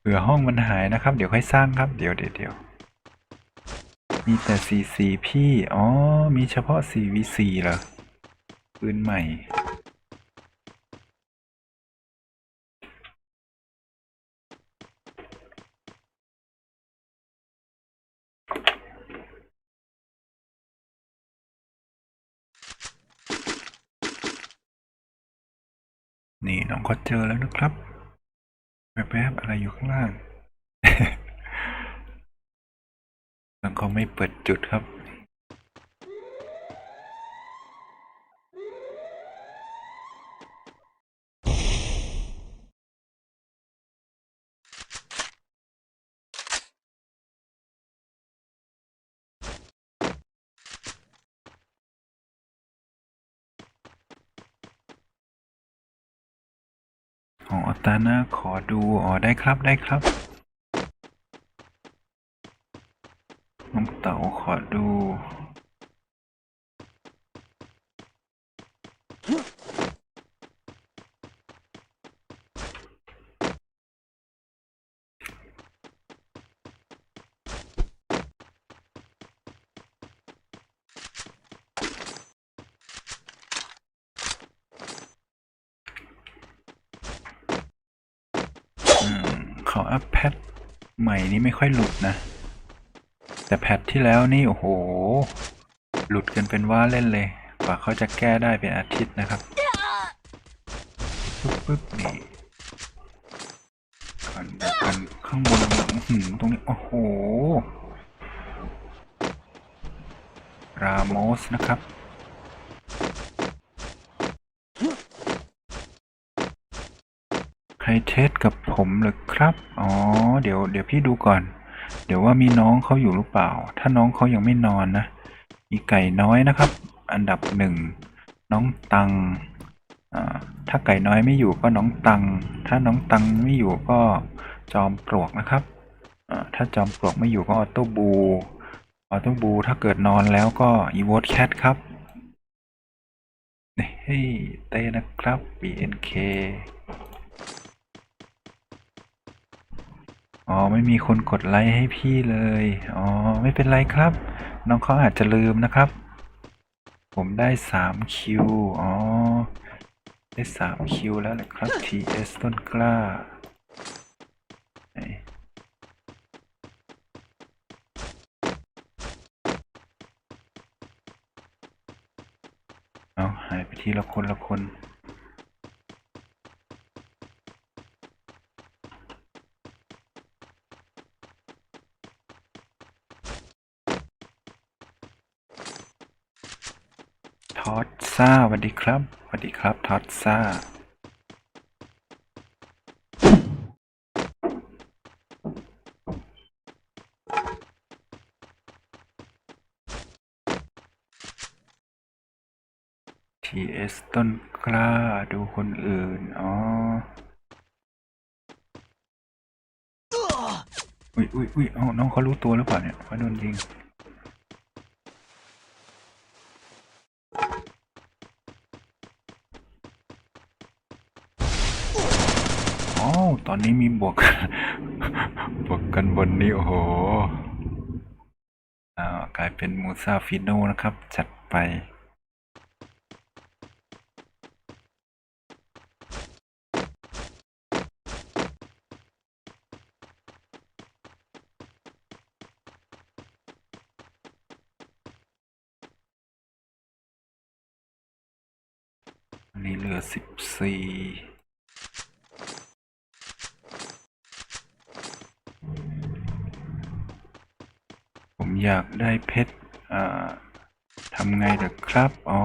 เผื่อห้องมันหายนะครับ เดี๋ยวค่อยสร้างครับ เดี๋ยวเดี๋ยวเดี๋ยวมีแต่4 4พี่ อ๋อ มีเฉพาะ 4 v 4 เหรอ ปืนใหม่ นี่น้องก็เจอแล้วนะครับ แวบๆอะไรอยู่ข้างล่างน้องเขาไม่เปิดจุดครับ อ๋อตาหน้าขอดู อ๋อ ได้ครับได้ครับน้องเต๋าขอดู อืม เขาอัพแพทใหม่นี้ไม่ค่อยหลุดนะ แต่แพทที่แล้วนี่ โอ้โห หลุดกันเป็นว่าเล่นเลย กว่าเขาจะแก้ได้เป็นอาทิตย์นะครับปึ๊บปึ๊บนี่กันกันข้างบนหือตรงนี้ โอ้โห รามอสนะครับ ใค รเทสกับผมเหรือครับ อ๋อ เดี๋ยว เดี๋ยวพี่ดูก่อน เดี๋ยวว่ามีน้องเขาอยู่หรือเปล่า ถ้าน้องเขายังไม่นอนนะมีไก่น้อยนะครับ อันดับหนึ่ง น้องตัง อ่า ถ้าไก่น้อยไม่อยู่ก็น้องตัง ถ้าน้องตังไม่อยู่ก็จอมปลวกนะครับ อ่า ถ้าจอมปลวกไม่อยู่ก็ออโต้บู ออโต้บู ถ้าเกิดนอนแล้วก็อีโวตแคทครับเฮ้ยเต้นะครับ BNK อ๋อไม่มีคนกดไลค์ให้พี่เลยอ๋อไม่เป็นไรครับ น้องเขาอาจจะลืมนะครับ ผมได้3คิวอ๋อได้3คิวแล้วแหละครับ TS ต้นกล้าเอาหายไปทีละคนละคน ทอด ซ่าสวัสดีครับสวัสดีครับทอดซ่า TS ต้นกล้าดูคนอื่น อ๋อ อุ้ยอุ้ยอุ้ยเอาน้องเขารู้ตัวหรือเปล่าเนี่ยว่าโดนยิง อ๋อ ตอนนี้มีบวก บวกกันบนนี้โอ้โหกลายเป็นมูซาฟิโนนะครับ จัดไปอันนี้เหลือสิบสี่ อยากได้เพชรทำไงเด็กครับ อ๋อ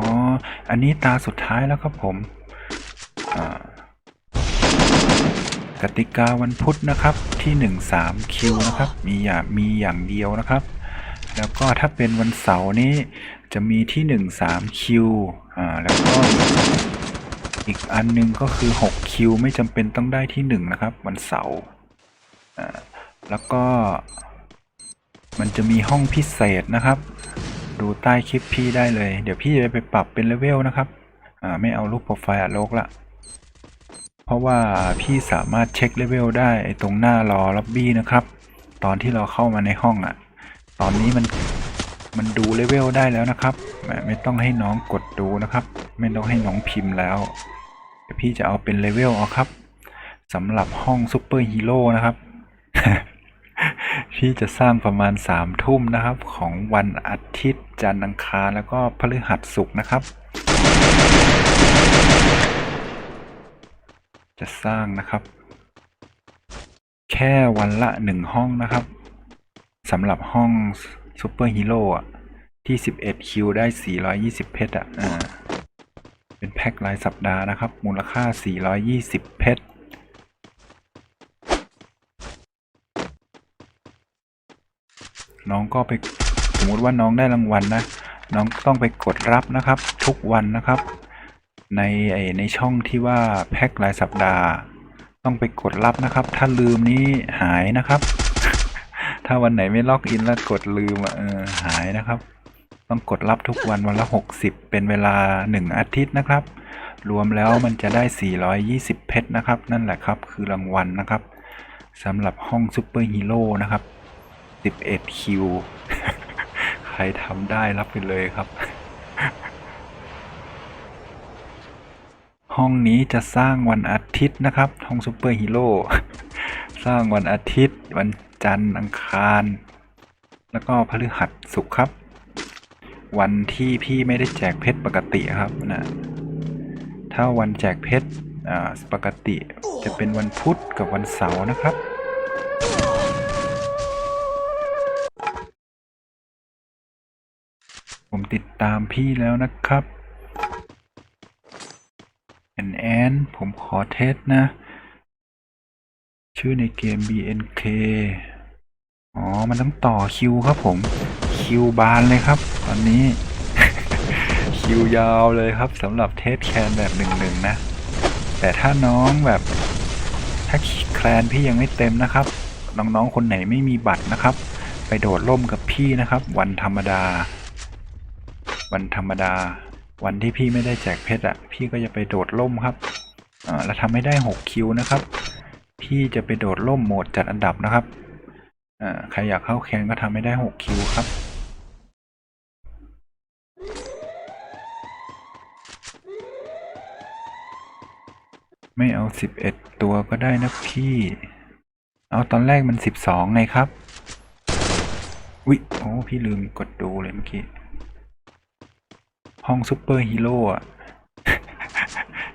อันนี้ตาสุดท้ายแล้วครับผมกติกาวันพุธนะครับที่หนึ่งสามคิวนะครับ มีอย่างมีอย่างเดียวนะครับ แล้วก็ถ้าเป็นวันเสาร์นี้จะมีที่หนึ่งสามคิวอ่าแล้วก็อีกอันหนึงก็คือหกคิวไม่จำเป็นต้องได้ที่หนึ่งนะครับ วันเสาร์อ่าแล้วก็ มันจะมีห้องพิเศษนะครับ ดูใต้คลิปพี่ได้เลย เดี๋ยวพี่จะไปปรับเป็นเลเวลนะครับ อ่าไม่เอารูปโปรไฟล์อะโลกละ เพราะว่าพี่สามารถเช็คเลเวลได้ตรงหน้ารอล็อบบี้นะครับ ตอนที่เราเข้ามาในห้องอะ่ะ ตอนนี้มันมันดูเลเวลได้แล้วนะครับไม่ไม่ต้องให้น้องกดดูนะครับ ไม่ต้องให้น้องพิมพ์แล้วเดี๋ยวพี่จะเอาเป็นเลเวลเอาครับสำหรับห้องซูเปอร์ฮีโร่นะครับ พี่จะสร้างประมาณสามทุ่มนะครับ ของวันอาทิตย์จันทร์อังคารแล้วก็พฤหัสศุกร์นะครับ จะสร้างนะครับ แค่วันละหนึ่งห้องนะครับสำหรับห้องซูเปอร์ฮีโร่ที่ 11 คิว ได้ 420 เพชรอะเป็นแพ็ครายสัปดาห์นะครับ มูลค่า 420 เพชร น้องก็ไปสมมติว่าน้องได้รางวัลนะ น้องต้องไปกดรับนะครับ ทุกวันนะครับ ในไอในช่องที่ว่าแพ็ครายสัปดาห์ ต้องไปกดรับนะครับ ถ้าลืมนี้หายนะครับ ถ้าวันไหนไม่ล็อกอินแล้วกดลืมเออหายนะครับ ต้องกดรับทุกวันวันละ 60 เป็นเวลา 1 อาทิตย์นะครับ รวมแล้วมันจะได้ 420 เพชรนะครับ นั่นแหละครับ คือรางวัลนะครับสำหรับห้องซูเปอร์ฮีโร่นะครับ 11คิว ใครทำได้รับไปเลยครับ ห้องนี้จะสร้างวันอาทิตย์นะครับ ห้องซูเปอร์ฮีโร่ สร้างวันอาทิตย์ วันจันทร์ อังคาร แล้วก็พฤหัสศุกร์ครับ วันที่พี่ไม่ได้แจกเพชรปกติครับนะถ้าวันแจกเพชรปกติจะเป็นวันพุธกับวันเสาร์นะครับ ติดตามพี่แล้วนะครับแอนแอนผมขอเทสนะ ชื่อในเกม BNK อ๋อ มันต้องต่อคิวครับผม คิวบานเลยครับ ตอนนี้ คิวยาวเลยครับสำหรับเทสแคนแบบหนึ่งหนึ่งนะ แต่ถ้าน้องแบบ ถ้าแคลนพี่ยังไม่เต็มนะครับ น้องๆคนไหนไม่มีบัตรนะครับ ไปโดดร่มกับพี่นะครับ วันธรรมดา วันธรรมดา วันที่พี่ไม่ได้แจกเพชรอะพี่ก็จะไปโดดร่มครับอ่าแล้วทำให้ได้หกคิวนะครับ พี่จะไปโดดร่มโหมดจัดอันดับนะครับอ่าใครอยากเข้าแคนก็ทำให้ได้หกคิวครับไม่เอาสิบเอ็ดตัวก็ได้นะพี่ เอาตอนแรกมันสิบสองไงครับวิโอ้ พี่ลืมกดดูเลยเมื่อกี้ ห้องซูเปอร์ฮีโร่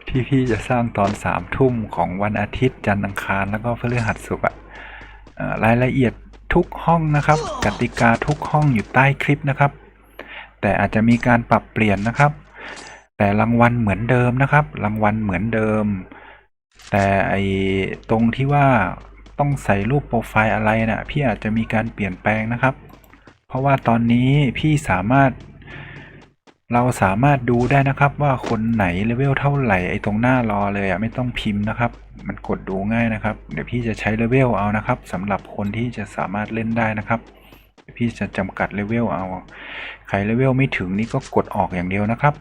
ที่พี่จะสร้างตอนสามทุ่มของวันอาทิตย์จันทร์อังคารแล้วก็พฤหัสศุกร์อะรายละเอียดทุกห้องนะครับ กติกาทุกห้องอยู่ใต้คลิปนะครับ แต่อาจจะมีการปรับเปลี่ยนนะครับ แต่รางวัลเหมือนเดิมนะครับ รางวัลเหมือนเดิม แต่ไอตรงที่ว่าต้องใส่รูปโปรไฟล์อะไรนะ่ะพี่อาจจะมีการเปลี่ยนแปลงนะครับ เพราะว่าตอนนี้พี่สามารถ เราสามารถดูได้นะครับว่าคนไหนเลเวลเท่าไหร่ไอ้ตรงหน้ารอเลยอะไม่ต้องพิมพ์นะครับ มันกดดูง่ายนะครับ เดี๋ยวพี่จะใช้เลเวลเอานะครับสำหรับคนที่จะสามารถเล่นได้นะครับพี่จะจำกัดเลเวลเอา ใครเลเวลไม่ถึงนี่ก็กดออกอย่างเดียวนะครับ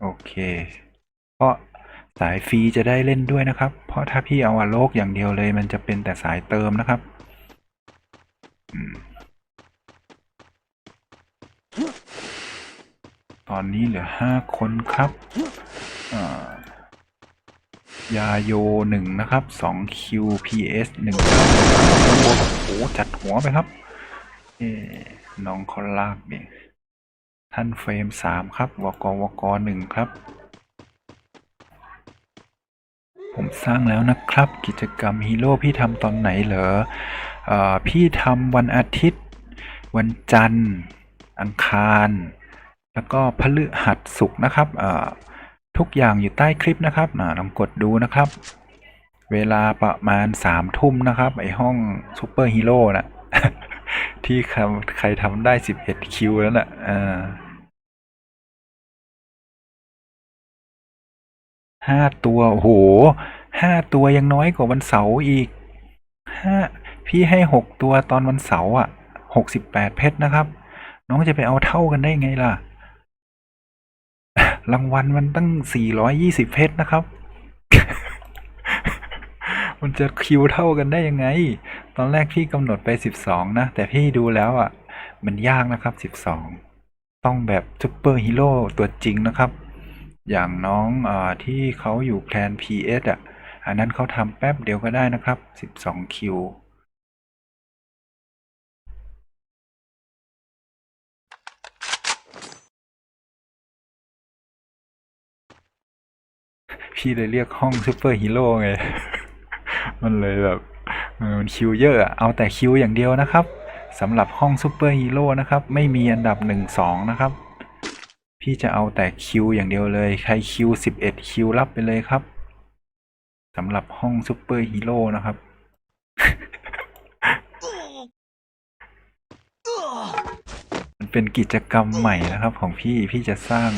โอเค เพราะสายฟรีจะได้เล่นด้วยนะครับ เพราะถ้าพี่เอาอโลกอย่างเดียวเลย มันจะเป็นแต่สายเติมนะครับ อืม ตอนนี้เหลือห้าคนครับยาโยหนึ่งนะครับสองคิวพีเอสหนึ่งโอ้โหจัดหัวไปครับ เอ๊น้องเขาลากนี่ท่านเฟรมสามครับวกวกหนึ่งครับ ผมสร้างแล้วนะครับ กิจกรรมฮีโร่พี่ทำตอนไหนเหรออพี่ทำวันอาทิตย์ วันจันทร์ อังคาร แล้วก็พฤหัสศุกนะครับทุกอย่างอยู่ใต้คลิปนะครับลองกดดูนะครับ เวลาประมาณสามทุ่มนะครับ ไอห้องซูเปอร์ฮีโร่นะที่ใครทำได้สิบเอ็ดคิวแล้วน่ะอ่าห้าตัว โอ้โหห้าตัวยังน้อยกว่าวันเสาร์อีกห้าพี่ให้หกตัวตอนวันเสาร์อะหกสิบแปดเพชรนะครับ น้องจะไปเอาเท่ากันได้ไงล่ะ รางวัลมันตั้งสี่ร้อยยี่สิบเพชรนะครับ มันจะคิวเท่ากันได้ยังไง ตอนแรกพี่กำหนดไปสิบสองนะ แต่พี่ดูแล้วอะ มันยากนะครับสิบสองต้องแบบซูเปอร์ฮีโร่ตัวจริงนะครับ อย่างน้องอที่เขาอยู่แพลน PS อะ อันนั้นเขาทำแป๊บเดียวก็ได้นะครับสิบสองคิว พี่เลยเรียกห้องซูเปอร์ฮีโร่ไง มันเลยแบบมันคิวเยอะอะเอาแต่คิวอย่างเดียวนะครับสำหรับห้องซูเปอร์ฮีโร่นะครับ ไม่มีอันดับหนึ่งสองนะครับ พี่จะเอาแต่คิวอย่างเดียวเลย ใครคิวสิบเอ็ดคิวรับไปเลยครับสำหรับห้องซูเปอร์ฮีโร่นะครับมันเป็นกิจกรรมใหม่นะครับ ของพี่พี่จะสร้าง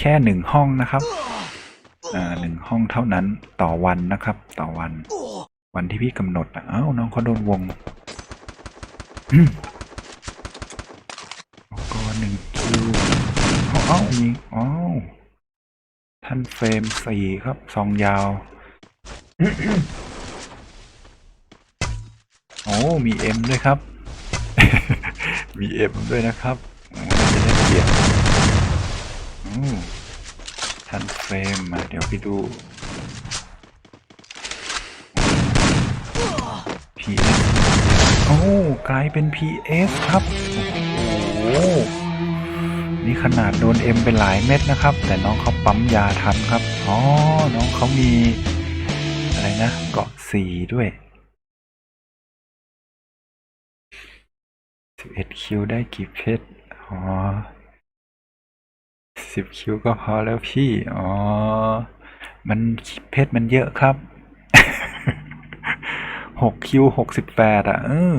แค่หนึ่งห้องนะครับ หนึ่งห้องเท่านั้นต่อวันนะครับ ต่อวัน วันที่พี่กำหนดอะอ้าวน้องเขาโดนวงแล้วก็หนึ่งคิวอ้าวอ้ามีอ้าวท่านเฟรมสี่ครับซองยาวโอ้มีเอ็มด้วยครับ มีเอ็มด้วยนะครับจะได้เกียรติ โอ้นเฟรมมาเดี๋ยวไปดู PS โอ้กลายเป็น PS ครับ โอ้โหนี่ขนาดโดนเอ็มไปหลายเม็ดนะครับ แต่น้องเขาปั๊มยาทันครับ อ๋อ น้องเขามี อะไรนะ เกาะสีด้วย11คิวได้กี่เพชร อ๋อ 10คิวก็พอแล้วพี่ อ๋อ มันเพชรมันเยอะครับหกคิวหกสิบแปดอะ เออ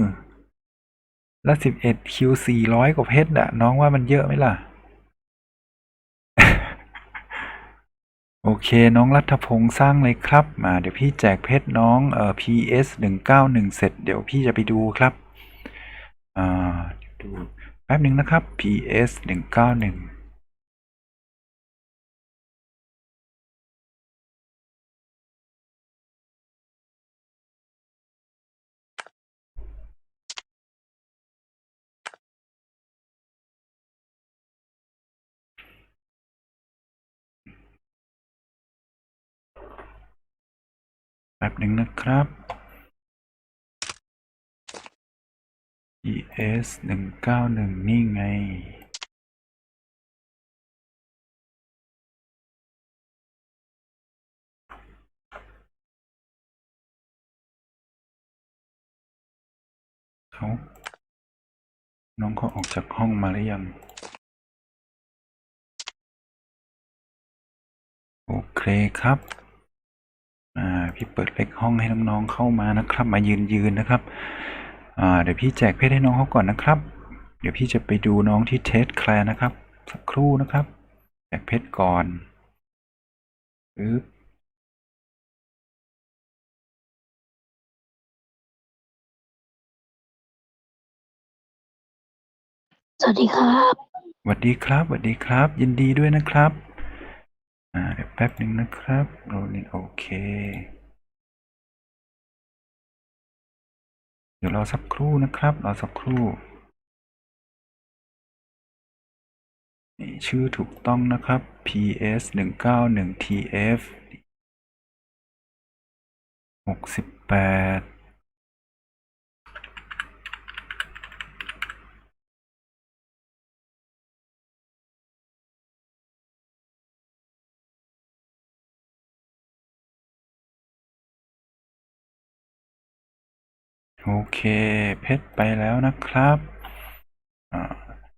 แล้วสิบเอ็ดคิวสี่ร้อยกว่าเพชรอะ น้องว่ามันเยอะไหมล่ะ โอเค น้องรัฐพงษ์สร้างเลยครับ มา เดี๋ยวพี่แจกเพชรน้องเอ่อ PS หนึ่งเก้าหนึ่งเสร็จ เดี๋ยวพี่จะไปดูครับ อ่าเดี๋ยวดูแป๊บหนึ่งนะครับ PS หนึ่งเก้าหนึ่ง ป๊บหนึ่งนะครับ ES หนึ่งเก้าหนึ่งนี่ไง เขา น้องเขาออกจากห้องมาหรือยัง โอเคครับ อ่าพี่เปิดเล็กห้องให้น้องๆเข้ามานะครับ มายืนยืนนะครับอ่าเดี๋ยวพี่แจกเพชรให้น้องเขาก่อนนะครับ เดี๋ยวพี่จะไปดูน้องที่เทสแคลร์นะครับ สักครู่นะครับแจกเพชรก่อนปึ๊บสวัสดีครับสวัสดีครับสวัสดีครับ ยินดีด้วยนะครับ่าเดี๋ยวแป๊บหนึ่งนะครับโรนี่โอเค เดี๋ยวรอสักครู่นะครับ รอสักครู่นี่ชื่อถูกต้องนะครับ ps 191 tf 68 โอเค เพชรไปแล้วนะครับอ่า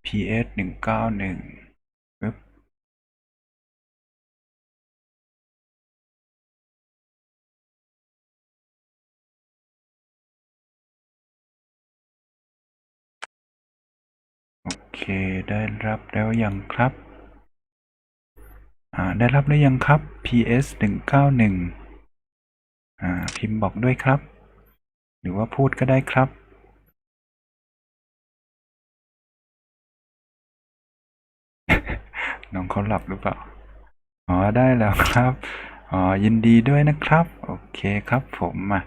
PS หนึ่งเก้าหนึ่งปึ๊บโอเค ได้รับแล้วยังครับ อ่า ได้รับแล้วยังครับ PS หนึ่งเก้าหนึ่งอ่า พิมพ์บอกด้วยครับ หรือว่าพูดก็ได้ครับน้องเขาหลับหรือเปล่า อ๋อ ได้แล้วครับ อ๋อ ยินดีด้วยนะครับ โอเคครับผมมา